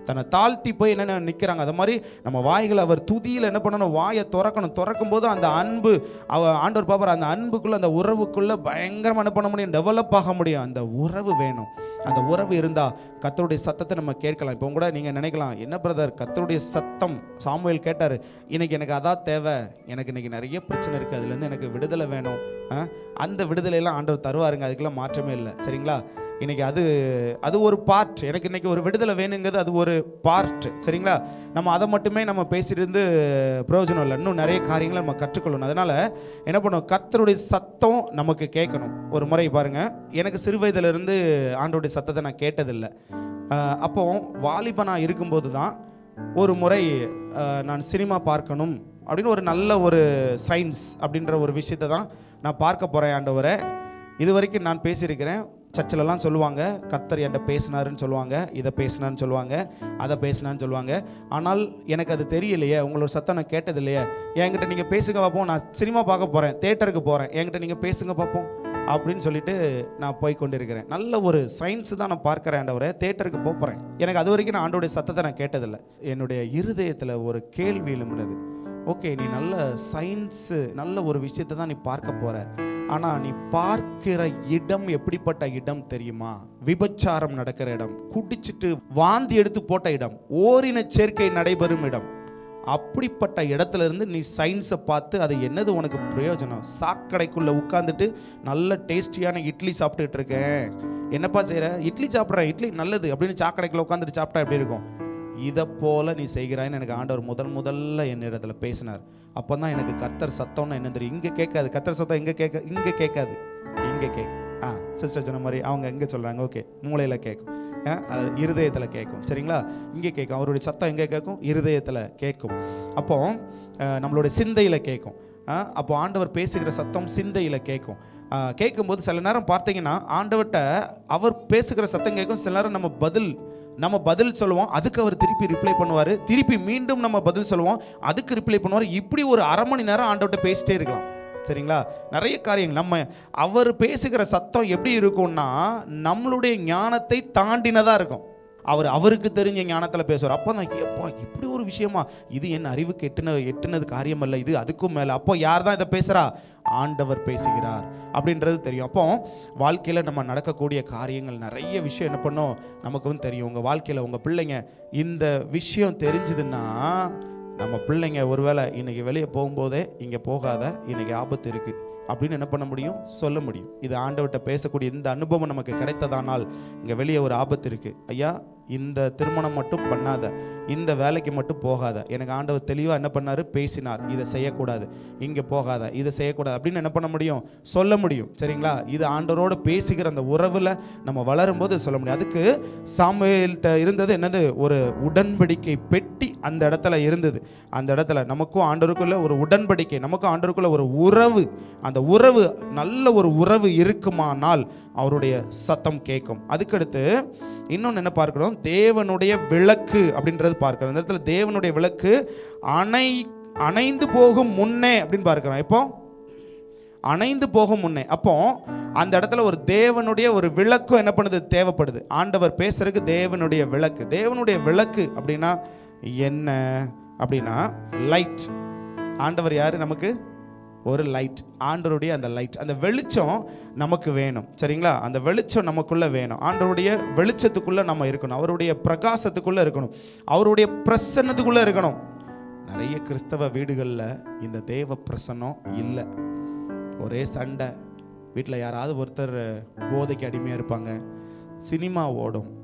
தன்னை தாழ்த்தி போய் என்னென்ன நிற்கிறாங்க அது மாதிரி நம்ம வாய்களை அவர் துதியில் என்ன பண்ணணும்? வாயை திறக்கணும். திறக்கும் போது அந்த அன்பு அவ ஆண்டவர் பாப்பர் அந்த அன்புக்குள்ளே அந்த உறவுக்குள்ளே பயங்கரமாக என்ன பண்ண முடியும்? டெவலப் ஆக முடியும். அந்த உறவு வேணும். அந்த உறவு இருந்தால் கத்தருடைய சத்தத்தை நம்ம கேட்கலாம். இப்போ கூட நீங்கள் நினைக்கலாம். என்ன பிரதர் கத்தருடைய சத்தம். சாமுவேல் கேட்டார் இன்னைக்கு எனக்கு அதான் தேவை. எனக்கு இன்னைக்கு நிறைய பிரச்சனை இருக்குது அதுலேருந்து எனக்கு விடுதலை வேணும். அந்த விடுதலை விடுதலையெல்லாம் ஆண்டவர் தருவாருங்க அதுக்கெல்லாம் மாற்றமே இல்லை. சரிங்களா? இன்னைக்கு அது அது ஒரு பார்ட் எனக்கு இன்னைக்கு ஒரு விடுதலை வேணுங்கிறது அது ஒரு பார்ட் சரிங்களா? நம்ம அதை மட்டுமே நம்ம பேசியிருந்து இருந்து பிரயோஜனம் இல்லை. இன்னும் நிறைய காரியங்களை நம்ம கற்றுக்கொள்ளணும். அதனால என்ன பண்ணும் கர்த்தருடைய சத்தம் நமக்கு கேட்கணும். ஒரு முறை பாருங்க. எனக்கு சிறு வயதிலிருந்து ஆண்டோடைய சத்தத்தை நான் கேட்டதில்லை. அப்போ வாலிபனாக இருக்கும்போது தான் ஒரு முறை நான் சினிமா பார்க்கணும். அப்படின்னு ஒரு நல்ல ஒரு சயின்ஸ் அப்படின்ற ஒரு விஷயத்தை தான் நான் பார்க்க போகிறேன் ஆண்டவரை. இது வரைக்கும் நான் பேசியிருக்கிறேன். சர்ச்சிலலாம் சொல்லுவாங்க கர்த்தர் என்கிட்ட பேசினாருன்னு சொல்லுவாங்க இதை பேசினான்னு சொல்லுவாங்க அதை பேசினான்னு சொல்லுவாங்க. ஆனால் எனக்கு அது தெரியலையே உங்களோட சத்தம் நான் கேட்டது இல்லையே என்கிட்ட நீங்கள் பேசுங்க பார்ப்போம் நான் சினிமா பார்க்க போகிறேன் தேட்டருக்கு போகிறேன் என்கிட்ட நீங்கள் பேசுங்க பார்ப்போம் அப்படின்னு சொல்லிட்டு நான் போய் கொண்டிருக்கிறேன். நல்ல ஒரு சயின்ஸ் தான் நான் பார்க்குறேன் ஆண்டவரை. தேட்டருக்கு போக போகிறேன் எனக்கு அது வரைக்கும் நான் ஆண்டோடைய சத்தத்தை நான் கேட்டதில்லை. என்னுடைய இருதயத்தில் ஒரு கேள்வி எழும்புனது. ஓகே நீ நல்ல சயின்ஸு நல்ல ஒரு விஷயத்தை தான் நீ பார்க்க போகிற ஆனால் நீ பார்க்கிற இடம் எப்படிப்பட்ட இடம் தெரியுமா? விபச்சாரம் நடக்கிற இடம் குடிச்சிட்டு வாந்தி எடுத்து போட்ட இடம் ஓரின சேர்க்கை நடைபெறும் இடம். அப்படிப்பட்ட இடத்துல இருந்து நீ சயின்ஸை பார்த்து அது என்னது உனக்கு பிரயோஜனம்? சாக்கடைக்குள்ளே உட்காந்துட்டு நல்ல டேஸ்டியான இட்லி சாப்பிட்டுட்டு இருக்கேன். என்னப்பா செய்கிற இட்லி சாப்பிட்றேன் இட்லி நல்லது அப்படின்னு சாக்கடைக்குள்ளே உட்காந்துட்டு சாப்பிட்டா எப்படி இருக்கும்? இதை போல் நீ செய்கிறாய்ன்னு எனக்கு ஆண்டவர் முதல் முதல்ல என்னிடத்துல பேசினார். அப்போ தான் எனக்கு கர்த்தர் சத்தம்னா என்ன தெரியும்? இங்கே கேட்காது. கர்த்தர் சத்தம் இங்கே கேட்க இங்கே கேட்காது. இங்கே கேட்கும். ஆ சிஸ்டர் சொன்ன மாதிரி அவங்க எங்கே சொல்கிறாங்க ஓகே மூளையில் கேட்கும். ஆ, அது இருதயத்தில் கேட்கும். சரிங்களா? இங்கே கேட்கும். அவருடைய சத்தம் எங்கே கேட்கும்? இருதயத்தில் கேட்கும். அப்போ நம்மளுடைய சிந்தையில் கேட்கும். அப்போ ஆண்டவர் பேசுகிற சத்தம் சிந்தையில் கேட்கும். கேட்கும்போது சில நேரம் பார்த்தீங்கன்னா ஆண்டவர்கிட்ட அவர் பேசுகிற சத்தம் கேட்கும். சில நேரம் நம்ம பதில் நம்ம பதில் சொல்லுவோம் அதுக்கு அவர் திருப்பி ரிப்ளை பண்ணுவார். திருப்பி மீண்டும் நம்ம பதில் சொல்லுவோம் அதுக்கு ரிப்ளை பண்ணுவார். இப்படி ஒரு அரை மணி நேரம் ஆண்டவர்கிட்ட பேசிட்டே இருக்கலாம். சரிங்களா? நிறைய காரியங்கள். நம்ம அவர் பேசுகிற சத்தம் எப்படி இருக்கும்னா நம்மளுடைய ஞானத்தை தாண்டினதாக இருக்கும். அவர் அவருக்கு தெரிஞ்ச ஞானத்தில் பேசுவார். அப்போ தான் எப்போ இப்படி ஒரு விஷயமா? இது என் அறிவுக்கு எட்டுன எட்டுனது காரியம் அல்ல இது அதுக்கும் மேலே. அப்போ யார் தான் இதை பேசுகிறா ஆண்டவர் பேசுகிறார் அப்படின்றது தெரியும். அப்போ வாழ்க்கையில் நம்ம நடக்கக்கூடிய காரியங்கள் நிறைய விஷயம் என்ன பண்ணோம்? நமக்கு வந்து தெரியும். உங்கள் வாழ்க்கையில் உங்கள் பிள்ளைங்க இந்த விஷயம் தெரிஞ்சுதுன்னா நம்ம பிள்ளைங்க ஒருவேளை இன்றைக்கி வெளியே போகும்போதே இங்கே போகாத இன்றைக்கி ஆபத்து இருக்குது அப்படின்னு என்ன பண்ண முடியும்? சொல்ல முடியும். இது ஆண்டவர்கிட்ட பேசக்கூடிய இந்த அனுபவம் நமக்கு கிடைத்ததானால் இங்கே வெளியே ஒரு ஆபத்து இருக்குது ஐயா இந்த திருமணம் மட்டும் பண்ணாத இந்த வேலைக்கு மட்டும் போகாத. எனக்கு ஆண்டவர் தெளிவாக என்ன பண்ணார்? பேசினார். இதை செய்யக்கூடாது. இங்கே போகாத. இதை செய்யக்கூடாது. அப்படின்னு என்ன பண்ண முடியும்? சொல்ல முடியும். சரிங்களா? இது ஆண்டவரோட பேசுகிற அந்த உறவில் நம்ம வளரும்போது சொல்ல முடியும். அதுக்கு சாமுவேல்கிட்ட இருந்தது என்னது? ஒரு உடன்படிக்கை பெட்டி அந்த இடத்துல இருந்தது. அந்த இடத்துல நமக்கும் ஆண்டவருக்குள்ள ஒரு உடன்படிக்கை நமக்கும் ஆண்டவருக்குள்ள ஒரு உறவு. அந்த உறவு நல்ல ஒரு உறவு இருக்குமானால் அவருடைய சத்தம் கேட்கும். அதுக்கடுத்து இன்னொன்று என்ன பார்க்கணும் தேவனுடைய விளக்கு அப்படின்றது பார்க்கணும் இந்த இடத்துல தேவனுடைய விளக்கு அணை அணைந்து போகும் முன்னே அப்படின்னு பார்க்குறோம். இப்போ அணைந்து போகும் முன்னே. அப்போ அந்த இடத்துல ஒரு தேவனுடைய ஒரு விளக்கும் என்ன பண்ணுது? தேவைப்படுது. ஆண்டவர் பேசுறதுக்கு தேவனுடைய விளக்கு. தேவனுடைய விளக்கு அப்படின்னா என்ன? அப்படின்னா லைட் ஆண்டவர் யார்? நமக்கு ஒரு லைட் ஆண்டருடைய அந்த லைட் அந்த வெளிச்சம் நமக்கு வேணும். சரிங்களா? அந்த வெளிச்சம் நமக்குள்ளே வேணும். ஆண்டருடைய வெளிச்சத்துக்குள்ளே நம்ம இருக்கணும். அவருடைய பிரகாசத்துக்குள்ளே இருக்கணும். அவருடைய பிரசன்னத்துக்குள்ளே இருக்கணும். நிறைய கிறிஸ்தவ வீடுகளில் இந்த தேவ பிரசன்னம் இல்லை. ஒரே சண்டை. வீட்டில் யாராவது ஒருத்தர் போதைக்கு அடிமையாக இருப்பாங்க. சினிமா ஓடும்.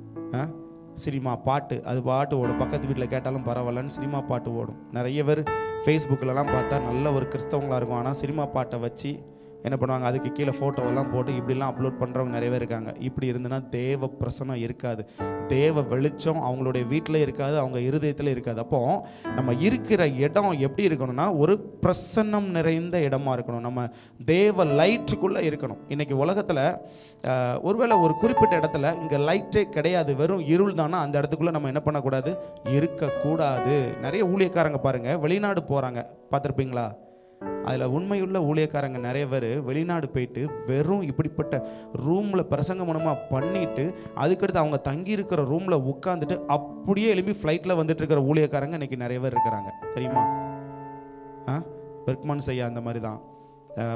சினிமா பாட்டு அது பாட்டு ஓடும். பக்கத்து வீட்டில் கேட்டாலும் பரவாயில்லன்னு சினிமா பாட்டு ஓடும். நிறைய பேர் ஃபேஸ்புக்கிலலாம் பார்த்தா நல்ல ஒரு கிறிஸ்தவங்களாக இருக்கும். ஆனால் சினிமா பாட்டை வச்சு என்ன பண்ணுவாங்க? அதுக்கு கீழே ஃபோட்டோவெல்லாம் போட்டு இப்படிலாம் அப்லோட் பண்ணுறவங்க நிறைய பேர் இருக்காங்க. இப்படி இருந்துன்னா தேவ பிரசனம் இருக்காது. தேவ வெளிச்சம் அவங்களுடைய வீட்டில் இருக்காது அவங்க இருதயத்தில் இருக்காது. அப்போ நம்ம இருக்கிற இடம் எப்படி இருக்கணும்னா ஒரு பிரசன்னம் நிறைந்த இடமா இருக்கணும். நம்ம தேவ லைட்டுக்குள்ளே இருக்கணும். இன்னைக்கு உலகத்தில் ஒருவேளை ஒரு குறிப்பிட்ட இடத்துல இங்கே லைட்டே கிடையாது. வெறும் இருள் தானா? அந்த இடத்துக்குள்ளே நம்ம என்ன பண்ணக்கூடாது? இருக்கக்கூடாது. நிறைய ஊழியக்காரங்க பாருங்கள் வெளிநாடு போகிறாங்க பார்த்துருப்பீங்களா? அதில் உண்மையுள்ள ஊழியக்காரங்க நிறைய பேர் வெளிநாடு போயிட்டு வெறும் இப்படிப்பட்ட ரூமில் பிரசங்க மூலமாக பண்ணிட்டு அதுக்கடுத்து அவங்க தங்கி இருக்கிற ரூமில் உட்காந்துட்டு அப்படியே எழுப்பி ஃப்ளைட்டில் வந்துட்டு இருக்கிற ஊழியக்காரங்க இன்னைக்கு நிறைய பேர் இருக்கிறாங்க. தெரியுமா? ஆ? பெர்க்மன் செய்யா அந்த மாதிரி தான்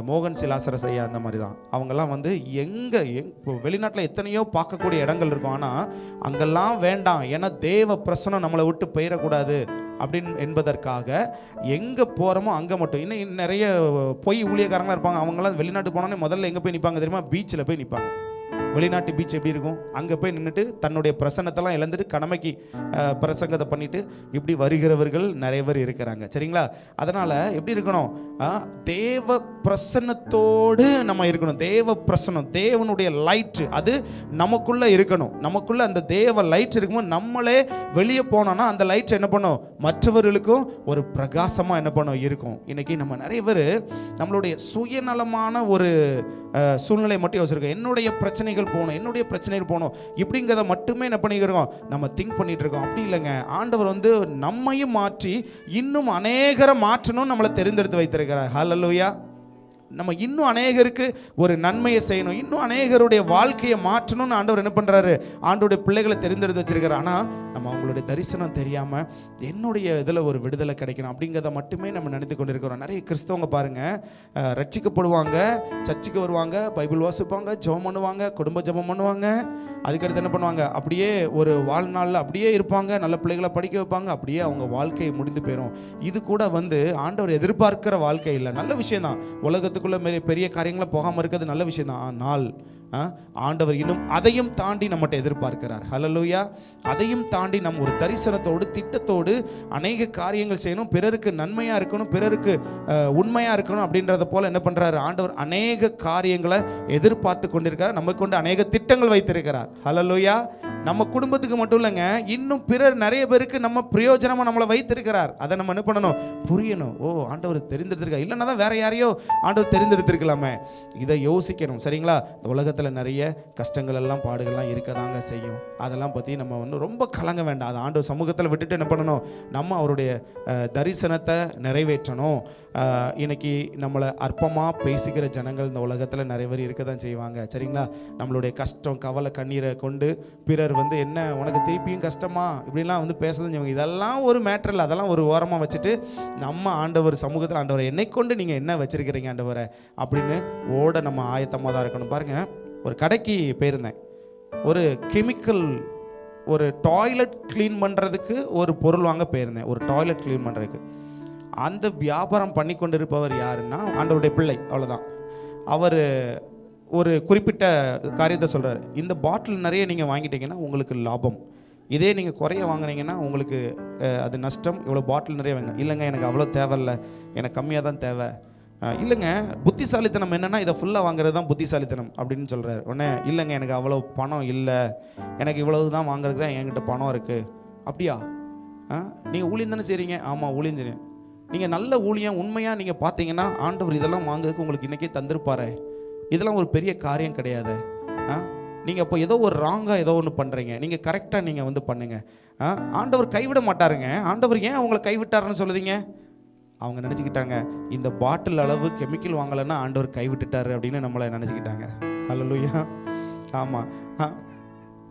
மோகன் சிலாசர செய்யா அந்த மாதிரி தான் அவங்கெல்லாம் வந்து எங்கே எங் இப்போ வெளிநாட்டில் எத்தனையோ பார்க்கக்கூடிய இடங்கள் இருக்கும். ஆனால் அங்கெல்லாம் வேண்டாம். ஏன்னா தேவ பிரசனம் நம்மளை விட்டு போயிடக்கூடாது. அப்படின்னு என்பதற்காக எங்கே போகிறோமோ அங்கே மட்டும். இன்னும் இன்னும் நிறைய பொய் ஊழியக்காரங்களாம் இருப்பாங்க. அவங்களாம் வெளிநாட்டு போனோன்னே முதல்ல எங்கே போய் நிற்பாங்க தெரியுமா? பீச்சில் போய் நிற்பாங்க வெளிநாட்டு பீச் எப்படி இருக்கும்? அங்கே போய் நின்றுட்டு தன்னுடைய பிரசன்னத்தெல்லாம் இழந்துட்டு கடமைக்கு பிரசங்கத்தை பண்ணிட்டு இப்படி வருகிறவர்கள் நிறைய பேர் இருக்கிறாங்க. சரிங்களா? அதனால் எப்படி இருக்கணும்? தேவ பிரசன்னத்தோடு நம்ம இருக்கணும். தேவ பிரசன்னம் தேவனுடைய லைட்டு அது நமக்குள்ளே இருக்கணும். நமக்குள்ளே அந்த தேவ லைட் இருக்கும்போது நம்மளே வெளியே போனோம்னா அந்த லைட் என்ன பண்ணும்? மற்றவர்களுக்கும் ஒரு பிரகாசமாக என்ன பண்ணும்? இருக்கும். இன்னைக்கு நம்ம நிறைய பேர் நம்மளுடைய சுயநலமான ஒரு சூழ்நிலை மட்டும் யோசிச்சிருக்கோம். என்னுடைய பிரச்சனை பிரச்சனைகள் போகணும். என்னுடைய பிரச்சனைகள் போகணும். இப்படிங்கிறத மட்டுமே என்ன பண்ணிக்கிறோம்? நம்ம திங்க் பண்ணிட்டு இருக்கோம் அப்படி இல்லைங்க. ஆண்டவர் வந்து நம்மையும் மாற்றி இன்னும் அநேகரை மாற்றணும் நம்மளை தெரிந்தெடுத்து வைத்திருக்கிறார். ஹalleluya நம்ம இன்னும் அநேகருக்கு ஒரு நன்மையை செய்யணும் இன்னும் அநேகருடைய வாழ்க்கையை மாற்றணும்னு ஆண்டவர் என்ன பண்ணுறாரு ஆண்டோடைய பிள்ளைகளை தெரிந்தெடுத்து வச்சிருக்காரு. ஆனால் நம்ம அவங்களுடைய தரிசனம் தெரியாமல் என்னுடைய இதில் ஒரு விடுதலை கிடைக்கணும் அப்படிங்கிறத மட்டுமே நம்ம நினைத்து கொண்டிருக்கிறோம். நிறைய கிறிஸ்தவங்க பாருங்கள் ரட்சிக்கப்படுவாங்க சர்ச்சுக்கு வருவாங்க பைபிள் வாசிப்பாங்க ஜெபம் பண்ணுவாங்க குடும்ப ஜெபம் பண்ணுவாங்க. அதுக்கடுத்து என்ன பண்ணுவாங்க? அப்படியே ஒரு வாழ்நாளில் அப்படியே இருப்பாங்க நல்ல பிள்ளைகளை படிக்க வைப்பாங்க அப்படியே அவங்க வாழ்க்கையை முடிந்து போயிடும் இது கூட வந்து ஆண்டவர் எதிர்பார்க்கிற வாழ்க்கை இல்லை. நல்ல விஷயம்தான். உலகத்துக்குள்ள பெரிய பெரிய காரியங்களை போகாமல் இருக்கிறது நல்ல விஷயம்தான் ஆனால் ஆண்டவர் இன்னும் அதையும் தாண்டி நம்மகிட்ட எதிர்பார்க்கிறார். ஹலலூயா அதையும் தாண்டி நம்ம ஒரு தரிசனத்தோடு திட்டத்தோடு அநேக காரியங்கள் செய்யணும். பிறருக்கு நன்மையாக இருக்கணும் பிறருக்கு உண்மையாக இருக்கணும் அப்படின்றத போல் என்ன பண்ணுறாரு ஆண்டவர் அநேக காரியங்களை எதிர்பார்த்து கொண்டிருக்கிறார். நம்ம கொண்டு அநேக திட்டங்கள் வைத்திருக்கிறார். ஹலலூயா நம்ம குடும்பத்துக்கு மட்டும் இல்லைங்க இன்னும் பிறர் நிறைய பேருக்கு நம்ம பிரயோஜனமாக நம்மளை வைத்திருக்கிறார். அதை நம்ம என்ன பண்ணணும்? புரியணும். ஓ ஆண்டவர் தெரிந்தெடுத்திருக்கா இல்லைன்னா தான் வேற யாரையோ ஆண்டவர் தெரிந்தெடுத்திருக்கலாமே இதை யோசிக்கணும். சரிங்களா? இந்த உலகத்தில் நிறைய கஷ்டங்கள் எல்லாம் பாடுகள்லாம் இருக்கதாங்க செய்யும். அதெல்லாம் பற்றி நம்ம வந்து ரொம்ப கலங்க வேண்டாம். அதை ஆண்டவர் சமூகத்தில் விட்டுட்டு என்ன பண்ணணும்? நம்ம அவருடைய தரிசனத்தை நிறைவேற்றணும். இன்னைக்கு நம்மளை அற்பமாக பேசுகிற ஜனங்கள் இந்த உலகத்தில் நிறைய பேர் இருக்க தான் செய்வாங்க. சரிங்களா? நம்மளுடைய கஷ்டம் கவலை கண்ணீரை கொண்டு பிறர் வந்து என்ன உனக்கு திருப்பியும் கஷ்டமா? இப்படிலாம் வந்து பேசதான் செய்வாங்க இதெல்லாம் ஒரு மேட்டர் இல்லை. அதெல்லாம் ஒரு ஓரமாக வச்சுட்டு நம்ம ஆண்டவர் சமூகத்தில் ஆண்டவரை என்னை கொண்டு நீங்கள் என்ன வச்சுருக்கிறீங்க ஆண்டவரை? அப்படின்னு ஓட நம்ம ஆயத்தமாக தான் இருக்கணும். பாருங்கள் ஒரு கடைக்கு போயிருந்தேன். ஒரு கெமிக்கல் ஒரு டாய்லெட் க்ளீன் பண்ணுறதுக்கு ஒரு பொருள் வாங்க போயிருந்தேன். ஒரு டாய்லெட் க்ளீன் பண்ணுறதுக்கு அந்த வியாபாரம் பண்ணி கொண்டிருப்பவர் யாருன்னா ஆண்டவருடைய பிள்ளை. அவ்வளோதான் அவர் ஒரு குறிப்பிட்ட காரியத்தை சொல்கிறார் இந்த பாட்டில் நிறைய நீங்கள் வாங்கிட்டீங்கன்னா உங்களுக்கு லாபம். இதே நீங்கள் குறைய வாங்கினீங்கன்னா உங்களுக்கு அது நஷ்டம். இவ்வளோ பாட்டில் நிறைய வாங்க இல்லைங்க எனக்கு அவ்வளோ தேவையில்ல. எனக்கு கம்மியாக தான் தேவை. இல்லைங்க புத்திசாலித்தனம் என்னென்னா இதை ஃபுல்லாக வாங்குறது தான் புத்திசாலித்தனம் அப்படின்னு சொல்கிறார் உடனே இல்லைங்க எனக்கு அவ்வளோ பணம் இல்லை. எனக்கு இவ்வளவு தான் வாங்குறதுக்கு தான் என்கிட்ட பணம் இருக்குது அப்படியா? நீங்கள் ஊழியம் தானே செய்கிறீங்க ஆமாம் ஊழியம் செய்றீங்க நீங்கள் நல்ல ஊழியம் உண்மையாக நீங்கள் பார்த்தீங்கன்னா ஆண்டவர் இதெல்லாம் வாங்குறதுக்கு உங்களுக்கு இன்றைக்கே தந்திருப்பாரு. இதெல்லாம் ஒரு பெரிய காரியம் கிடையாது. ஆ? நீங்கள் இப்போ ஏதோ ஒரு ராங்காக ஏதோ ஒன்று பண்ணுறீங்க நீங்கள் கரெக்டாக நீங்கள் வந்து பண்ணுங்கள் ஆ? ஆண்டவர் கைவிட மாட்டாருங்க. ஆண்டவர் ஏன் அவங்கள கைவிட்டாருன்னு சொல்லுதீங்க? அவங்க நினச்சிக்கிட்டாங்க இந்த பாட்டில் அளவு கெமிக்கல் வாங்கலைன்னா ஆண்டவர் கைவிட்டுட்டாரு அப்படின்னு நம்மளை நினச்சிக்கிட்டாங்க. ஹalleluya ஆமாம்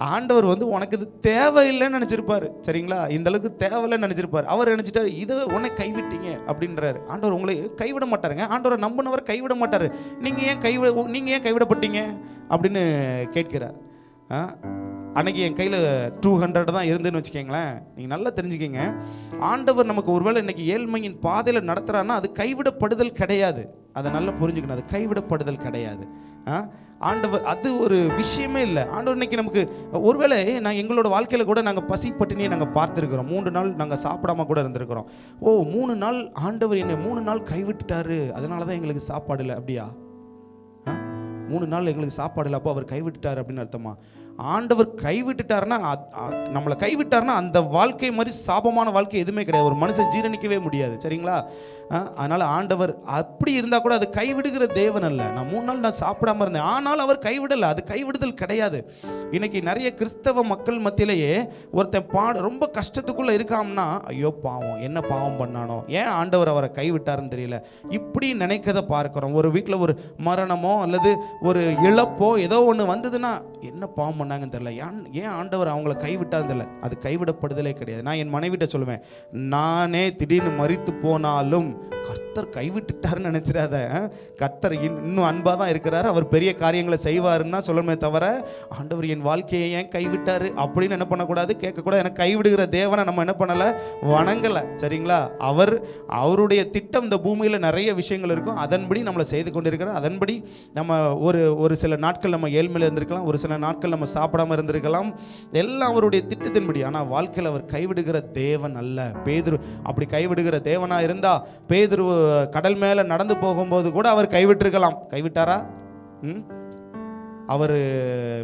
ஆண்டவர் வந்து உனக்கு இது தேவையில்லைன்னு நினச்சிருப்பாரு. சரிங்களா? இந்த அளவுக்கு தேவையில்லைன்னு நினச்சிருப்பாரு. அவர் நினச்சிட்டாரு? இதை உன்னை கைவிட்டீங்க அப்படின்றாரு. ஆண்டவர் உங்களை கைவிட மாட்டாருங்க. ஆண்டவரை நம்பினவர் கைவிட மாட்டார். நீங்கள் ஏன் கைவிட நீங்கள் ஏன் கைவிடப்பட்டீங்க? அப்படின்னு கேட்கிறார். ஆ? அன்னைக்கு என் கையில் டூ ஹண்ட்ரட் தான் இருந்துன்னு வச்சுக்கோங்களேன். நீங்கள் நல்லா தெரிஞ்சுக்கிங்க. ஆண்டவர் நமக்கு ஒருவேளை இன்னைக்கு ஏழ்மையின் பாதையில் நடத்துகிறான்னா அது கைவிடப்படுதல் கிடையாது. அதை நல்லா புரிஞ்சுக்கணும். அது கைவிடப்படுதல் கிடையாது. ஆண்டவர் அது ஒரு விஷயமே இல்லை. ஆண்டவர் இன்னைக்கு நமக்கு ஒருவேளை நான் எங்களோட வாழ்க்கையில் கூட நாங்கள் பசி பட்டினியை நாங்கள் பார்த்துருக்குறோம். மூன்று நாள் நாங்கள் சாப்பிடாம கூட இருந்திருக்கிறோம். ஓ மூணு நாள் ஆண்டவர் என்னை மூணு நாள் கைவிட்டுட்டாரு. அதனால தான் எங்களுக்கு சாப்பாடு இல்லை அப்படியா? ஆ? மூணு நாள் எங்களுக்கு சாப்பாடு இல்லை அப்போ அவர் கைவிட்டுட்டார் அப்படின்னு அர்த்தமா? ஆண்டவர் கைவிட்டுட்டாருன்னா நம்மளை கைவிட்டாருன்னா அந்த வாழ்க்கை மாதிரி சாபமான வாழ்க்கை எதுவுமே கிடையாது. ஒரு மனுஷன் ஜீரணிக்கவே முடியாது. சரிங்களா? அதனால் ஆண்டவர் அப்படி இருந்தால் கூட அது கைவிடுகிற தேவன் அல்ல. நான் மூணு நாள் நான் சாப்பிடாம இருந்தேன். ஆனால் அவர் கைவிடலை. அது கைவிடுதல் கிடையாது. இன்னைக்கு நிறைய கிறிஸ்தவ மக்கள் மத்தியிலேயே ஒருத்தன் பாட ரொம்ப கஷ்டத்துக்குள்ளே இருக்காம்னா ஐயோ பாவம் என்ன பாவம் பண்ணானோ? ஏன் ஆண்டவர் அவரை கைவிட்டாருன்னு தெரியல? இப்படி நினைக்கிறத பார்க்குறோம். ஒரு வீட்டில் ஒரு மரணமோ அல்லது ஒரு இழப்போ ஏதோ ஒன்று வந்ததுன்னா என்ன பாவம் பண்ண பண்ணாங்கன்னு தெரியல. ஏன் ஏன் ஆண்டவர் அவங்கள கைவிட்டாருன்னு தெரியல. அது கைவிடப்படுதலே கிடையாது. நான் என் மனைவிட்ட சொல்லுவேன் நானே திடீர்னு மறித்து போனாலும் கர்த்தர் கைவிட்டுட்டாருன்னு நினைச்சிடாத. கர்த்தர் இன்னும் அன்பாக தான் இருக்கிறாரு. அவர் பெரிய காரியங்களை செய்வாருன்னு தான் சொல்லணுமே தவிர ஆண்டவர் என் வாழ்க்கையை ஏன் கைவிட்டாரு? அப்படின்னு என்ன பண்ணக்கூடாது? கேட்கக்கூடாது. எனக்கு கைவிடுகிற தேவனை நம்ம என்ன பண்ணலை? வணங்கலை. சரிங்களா? அவர் அவருடைய திட்டம் இந்த பூமியில் நிறைய விஷயங்கள் இருக்கும். அதன்படி நம்மளை செய்து கொண்டிருக்கிறார். அதன்படி நம்ம ஒரு ஒரு சில நாட்கள் நம்ம ஏழ்மையில் இருந்திருக்கலாம். ஒரு சில நாட்கள் நம்ம சாப்பிடாம இருந்திருக்கலாம். எல்லாம் அவருடைய திட்டத்தின்படி. ஆனால் வாழ்க்கையில் அவர் கைவிடுகிற தேவன் அல்ல. பேதுரு அப்படி கைவிடுகிற தேவனா இருந்தா பேதுரு கடல் மேலே நடந்து போகும்போது கூட அவர் கைவிட்டிருக்கலாம். கைவிட்டாரா? ம்? அவர்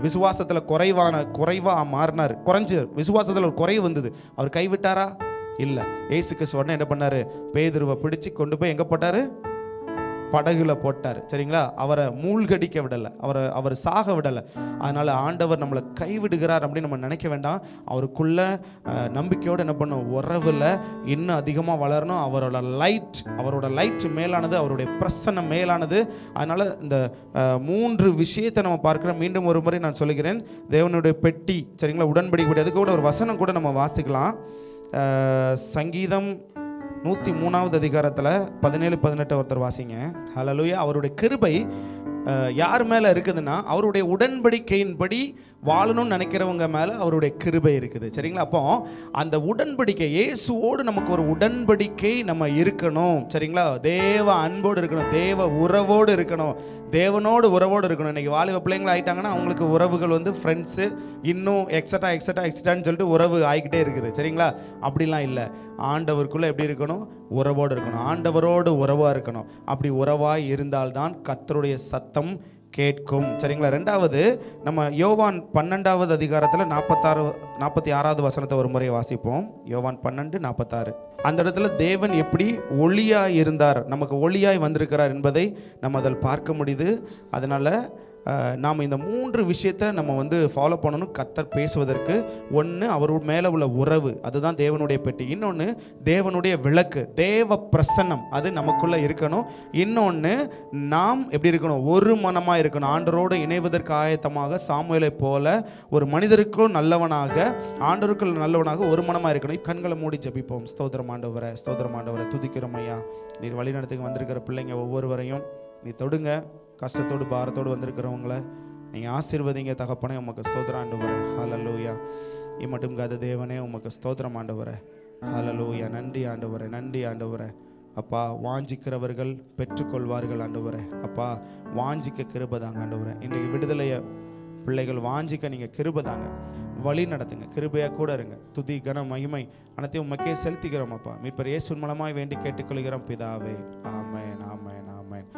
விசுவாசத்தில் குறைவான குறைவாக மாறினார். குறைஞ்சு விசுவாசத்தில் ஒரு குறைவு வந்தது. அவர் கைவிட்டாரா? இல்லை. ஏசுக்கு சொன்ன என்ன பண்ணார்? பேதுருவை பிடிச்சு கொண்டு போய் எங்கே போட்டார்? படகுல போட்டார். சரிங்களா? அவரை மூழ்கடிக்க விடலை. அவரை அவர் சாக விடலை. அதனால் ஆண்டவர் நம்மளை கைவிடுகிறார் அப்படின்னு நம்ம நினைக்க வேண்டாம். அவருக்குள்ள நம்பிக்கையோடு என்ன பண்ணும்? உறவில் இன்னும் அதிகமாக வளரணும். அவரோட லைட் அவரோட லைட் மேலானது அவருடைய பிரசன்னம் மேலானது. அதனால் இந்த மூன்று விஷயத்தை நம்ம பார்க்குறோம் மீண்டும் ஒரு முறை நான் சொல்லுகிறேன். தேவனுடைய பெட்டி சரிங்களா? உடன்படிக்கை அதுக்கு கூட ஒரு வசனம் கூட நம்ம வாசிக்கலாம். சங்கீதம் நூற்றி மூணாவது அதிகாரத்தில் பதினேழு பதினெட்டு ஒருத்தர் வாசிங்க. ஹலலுயா அவருடைய கிருபை யார் மேலே இருக்குதுன்னா அவருடைய உடன்படிக்கையின்படி வாழணும்னு நினைக்கிறவங்க மேலே அவருடைய கிருபை இருக்குது. சரிங்களா? அப்போ அந்த உடன்படிக்கை இயேசுவோடு நமக்கு ஒரு உடன்படிக்கை நம்ம இருக்கணும். சரிங்களா? தேவ அன்போடு இருக்கணும் தேவ உறவோடு இருக்கணும். தேவனோடு உறவோடு இருக்கணும். இன்னைக்கு வாலிப பிள்ளைங்களா ஆகிட்டாங்கன்னா அவங்களுக்கு உறவுகள் வந்து ஃப்ரெண்ட்ஸு இன்னும் எக்ஸட்ரா எக்ஸட்ரா எக்ஸட்ரான்னு சொல்லிட்டு உறவு ஆகிக்கிட்டே இருக்குது. சரிங்களா? அப்படிலாம் இல்லை. ஆண்டவருக்குள்ளே எப்படி இருக்கணும்? உறவோடு இருக்கணும். ஆண்டவரோடு உறவாக இருக்கணும். அப்படி உறவாக இருந்தால்தான் கத்தருடைய சத்தம் கேட்கும். சரிங்களா? ரெண்டாவது நம்ம யோவான் பன்னெண்டாவது அதிகாரத்தில் நாற்பத்தாறு நாற்பத்தி ஆறாவது வசனத்தை ஒரு முறை வாசிப்போம். யோவான் பன்னெண்டு நாற்பத்தாறு அந்த இடத்துல தேவன் எப்படி ஒளியாய் இருந்தார் நமக்கு ஒளியாய் வந்திருக்கிறார் என்பதை நம்ம அதில் பார்க்க முடியுது. அதனால் நாம் இந்த மூன்று விஷயத்தை நம்ம வந்து ஃபாலோ பண்ணணும். கத்தர் பேசுவதற்கு. ஒன்று அவர் மேலே உள்ள உறவு. அதுதான் தேவனுடைய பெட்டி. இன்னொன்று தேவனுடைய விளக்கு. தேவ பிரசன்னம். அது நமக்குள்ளே இருக்கணும். இன்னொன்று நாம் எப்படி இருக்கணும்? ஒரு மனமாக இருக்கணும். ஆண்டரோடு இணைவதற்கு ஆயத்தமாக சாமுவேலை போல ஒரு மனிதருக்கும் நல்லவனாக ஆண்டருக்குள் நல்லவனாக ஒரு மனமாக இருக்கணும். கண்களை மூடி ஜபிப்போம். ஸ்தோத்திரம் ஆண்டவரை ஸ்தோத்திரம் ஆண்டவரை. துதிக்கிறோம் ஐயா. நீர் வழிநடத்துக்கு வந்திருக்கிற பிள்ளைங்க ஒவ்வொருவரையும். நீ தொடுங்க. கஷ்டத்தோடு பாரத்தோடு வந்திருக்கிறவங்கள நீங்கள் ஆசீர்வதிங்க தகப்பனே உமக்கு ஸ்தோத்திரம் ஆண்டவரே. ஹalleluya இம்மட்டும் கத தேவனே உமக்கு ஸ்தோத்திரம் ஆண்டவரே. ஹலலூயா நன்றி ஆண்டவரே. நன்றி ஆண்டவரே. அப்பா வாஞ்சிக்கிறவர்கள் பெற்றுக்கொள்வார்கள் ஆண்டவரே. அப்பா வாஞ்சிக்க கிருபதாங்க ஆண்டவரே. இன்றைக்கு விடுதலையை பிள்ளைகள் வாஞ்சிக்க நீங்கள் கிருபதாங்க வழி நடத்துங்க. கிருபையாக கூட இருங்க. துதி கன மகிமை அனைத்தையும் உமக்கே செலுத்திக்கிறோம் அப்பா. மீட்பர் இயேசு மூலமாய் வேண்டி கேட்டுக்கொள்கிறோம் பிதாவே. ஆமேன் ஆமேன் ஆமேன்.